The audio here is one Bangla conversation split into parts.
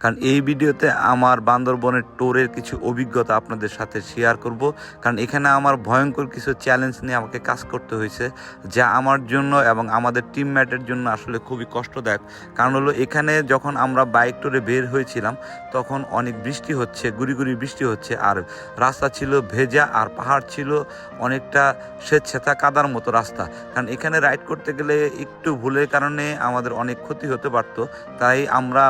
কারণ এই ভিডিওতে আমার বান্দরবনের টোরের কিছু অভিজ্ঞতা আপনাদের সাথে শেয়ার করব। কারণ এখানে আমার ভয়ঙ্কর কিছু চ্যালেঞ্জ নিয়ে আমাকে কাজ করতে হয়েছে, যা আমার জন্য এবং আমাদের টিমমেটের জন্য আসলে খুবই কষ্টদায়ক। কারণ হলো এখানে যখন আমরা বাইক টোরে বের হয়েছিলাম, তখন অনেক বৃষ্টি হচ্ছে, গুড়ি গুড়ি বৃষ্টি হচ্ছে, আর রাস্তা ছিল ভেজা, আর পাহাড় ছিল অনেকটা স্বেচ্ছাতা কাদার মতো রাস্তা। কারণ এখানে রাইড করতে গেলে একটু ভুলের কারণে আমাদের অনেক ক্ষতি হতে পারতো, তাই আমরা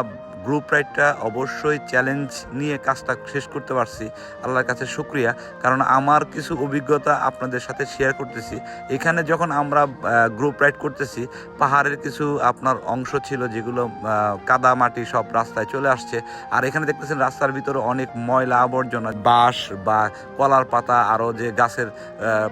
গ্রুপ রাইডটা অবশ্যই চ্যালেঞ্জ নিয়ে কাজটা শেষ করতে পারছি। আল্লাহর কাছে শুক্রিয়া। কারণ আমার কিছু অভিজ্ঞতা আপনাদের সাথে শেয়ার করতেছি। এখানে যখন আমরা গ্রুপ রাইড করতেছি, পাহাড়ের কিছু আপনার অংশ ছিল যেগুলো কাদা মাটি সব রাস্তায় চলে আসছে। আর এখানে দেখতেছেন রাস্তার ভিতরে অনেক ময়লা আবর্জনা, বাঁশ বা কলার পাতা আরও যে গাছের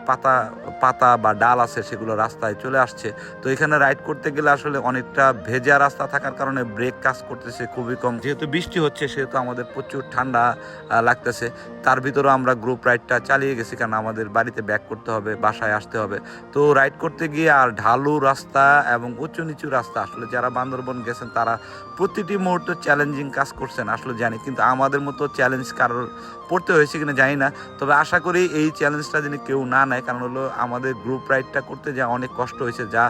পাতা পাতা বা ডাল আছে সেগুলো রাস্তায় চলে আসছে। তো এখানে রাইড করতে গেলে আসলে অনেকটা ভেজা রাস্তা থাকার কারণে ব্রেক কাজ করতেছে খুবই কম। যেহেতু বৃষ্টি হচ্ছে, সেহেতু আমাদের প্রচুর ঠান্ডা লাগতেছে। তার ভিতরেও আমরা গ্রুপ রাইডটা চালিয়ে গেছি, কারণ আমাদের বাড়িতে ব্যাক করতে হবে, বাসায় আসতে হবে। তো রাইড করতে গিয়ে আর ঢালু রাস্তা এবং উঁচু নিচু রাস্তা, আসলে যারা বান্দরবন গেছেন, তারা প্রতিটি মুহূর্তে চ্যালেঞ্জিং কাজ করছেন, আসলে জানি। কিন্তু আমাদের মতো চ্যালেঞ্জ কারোর পড়তে হয়েছে কিনা জানি না। তবে আশা করি এই চ্যালেঞ্জটা যিনি কেউ না নেয়, কারণ হলো আমাদের গ্রুপ রাইডটা করতে যা অনেক কষ্ট হয়েছে, যা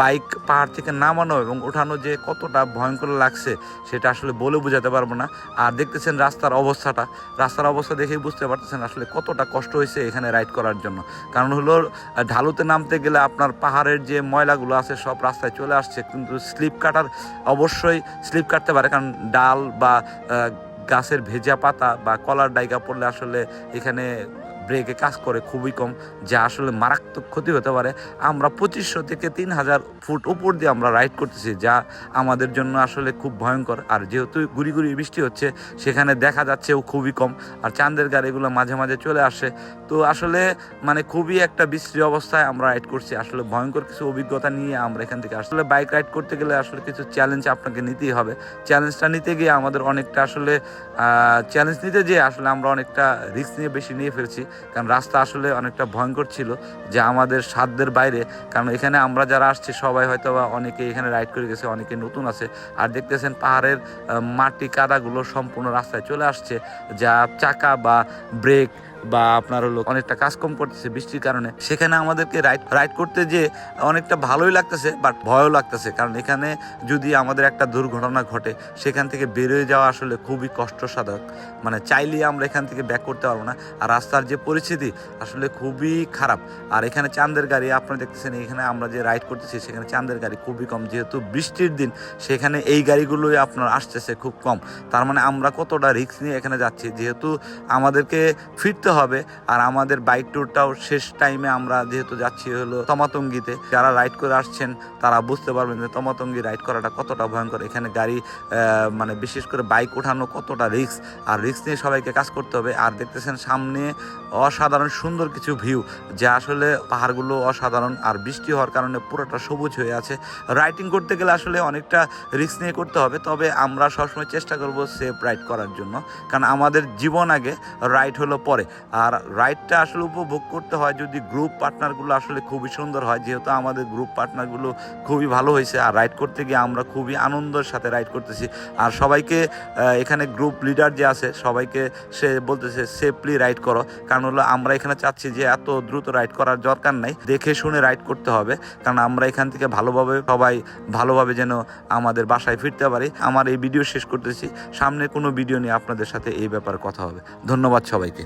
বাইক পাহাড় থেকে নামানো এবং ওঠানো যে কতটা ভয়ঙ্কর লাগছে, সেটা আসলে বলে বোঝাতে পারব না। আর দেখতেছেন রাস্তার অবস্থাটা। রাস্তার অবস্থা দেখেই বুঝতে পারতেছেন আসলে কতটা কষ্ট হয়েছে এখানে রাইড করার জন্য। কারণ হলো ঢালুতে নামতে গেলে আপনার পাহাড়ের যে ময়লাগুলো আছে সব রাস্তায় চলে আসছে। কিন্তু স্লিপ কাটার অবশ্যই স্লিপ কাটতে পারে। কারণ ডাল বা গাছের ভেজা পাতা বা কলার ডাইকা পড়লে আসলে এখানে ব্রেকে কাজ করে খুবই কম, যা আসলে মারাত্মক ক্ষতি হতে পারে। আমরা পঁচিশশো থেকে তিন হাজার ফুট উপর দিয়ে আমরা রাইড করতেছি, যা আমাদের জন্য আসলে খুব ভয়ঙ্কর। আর যেহেতু গুড়ি গুড়ি বৃষ্টি হচ্ছে, সেখানে দেখা যাচ্ছেও খুবই কম। আর চাঁদের গাড়িগুলো মাঝে মাঝে চলে আসে। তো আসলে মানে খুবই একটা বিশ্রী অবস্থায় আমরা রাইড করছি। আসলে ভয়ঙ্কর কিছু অভিজ্ঞতা নিয়ে আমরা এখান থেকে আসলে বাইক রাইড করতে গেলে আসলে কিছু চ্যালেঞ্জ আপনাকে নিতেই হবে। চ্যালেঞ্জটা নিতে গিয়ে আমাদের অনেকটা আসলে চ্যালেঞ্জ নিতে যেয়ে আসলে আমরা অনেকটা রিস্ক নিয়ে বেশি নিয়ে ফেলছি। কারণ রাস্তা আসলে অনেকটা ভয়ঙ্কর ছিল যে আমাদের সাধ্যের বাইরে, কারণ এখানে আমরা যারা আসছি সবাই হয়তো বা অনেকে এখানে রাইড করে গেছে, অনেকে নতুন আছে। আর দেখতেছেন পাহাড়ের মাটি, কাদাগুলো সম্পূর্ণ রাস্তায় চলে আসছে, যা চাকা বা ব্রেক বা আপনার হলো অনেকটা কাজ কম করতেছে বৃষ্টির কারণে, সেখানে আমাদেরকে রাইড রাইড করতে যে অনেকটা ভালোই লাগতেছে বাট ভয়ও লাগতেছে। কারণ এখানে যদি আমাদের একটা দুর্ঘটনা ঘটে, সেখান থেকে বেরোয় যাওয়া আসলে খুবই কষ্টসাধক। মানে চাইলেই আমরা এখান থেকে ব্যাক করতে পারব না। আর রাস্তার যে পরিস্থিতি, আসলে খুবই খারাপ। আর এখানে চাঁদের গাড়ি, আপনারা দেখতেছেন এখানে আমরা যে রাইড করতেছি, সেখানে চাঁদের গাড়ি খুবই কম। যেহেতু বৃষ্টির দিন, সেখানে এই গাড়িগুলোই আপনার আসতেছে খুব কম। তার মানে আমরা কতটা রিস্ক নিয়ে এখানে যাচ্ছি? যেহেতু আমাদেরকে ফিরতে হবে। আর আমাদের বাইক ট্যুরটাও শেষ টাইমে আমরা যেহেতু যাচ্ছি হলো তমাতঙ্গিতে, যারা রাইড করে আসছেন তারা বুঝতে পারবেন যে তমাতঙ্গি রাইড করাটা কতটা ভয়ঙ্কর। এখানে গাড়ি মানে বিশেষ করে বাইক ওঠানো কতটা রিস্ক আর রিস্ক নিয়ে সবাইকে কাজ করতে হবে। আর দেখতেছেন সামনে অসাধারণ সুন্দর কিছু ভিউ যা আসলে পাহাড়গুলো অসাধারণ, আর বৃষ্টি হওয়ার কারণে পুরোটা সবুজ হয়ে আছে। রাইডিং করতে গেলে আসলে অনেকটা রিস্ক নিয়ে করতে হবে, তবে আমরা সবসময় চেষ্টা করব সেফ রাইড করার জন্য। কারণ আমাদের জীবন আগে রাইড হলো পরে। আর রাইডটা আসলে উপভোগ করতে হয় যদি গ্রুপ পার্টনারগুলো আসলে খুবই সুন্দর হয়। যেহেতু আমাদের গ্রুপ পার্টনারগুলো খুবই ভালো হয়েছে আর রাইড করতে গিয়ে আমরা খুবই আনন্দের সাথে রাইড করতেছি। আর সবাইকে এখানে গ্রুপ লিডার যে আছে, সবাইকে সে বলতেছে সেফলি রাইড করো। কারণ হলো আমরা এখানে চাচ্ছি যে এত দ্রুত রাইড করার দরকার নাই। দেখে শুনে রাইড করতে হবে। কারণ আমরা এখান থেকে ভালোভাবে, সবাই ভালোভাবে যেন আমাদের বাসায় ফিরতে পারি। আমার এই ভিডিও শেষ করতেছি। সামনে কোনো ভিডিও নিয়ে আপনাদের সাথে এই ব্যাপারে কথা হবে। ধন্যবাদ সবাইকে।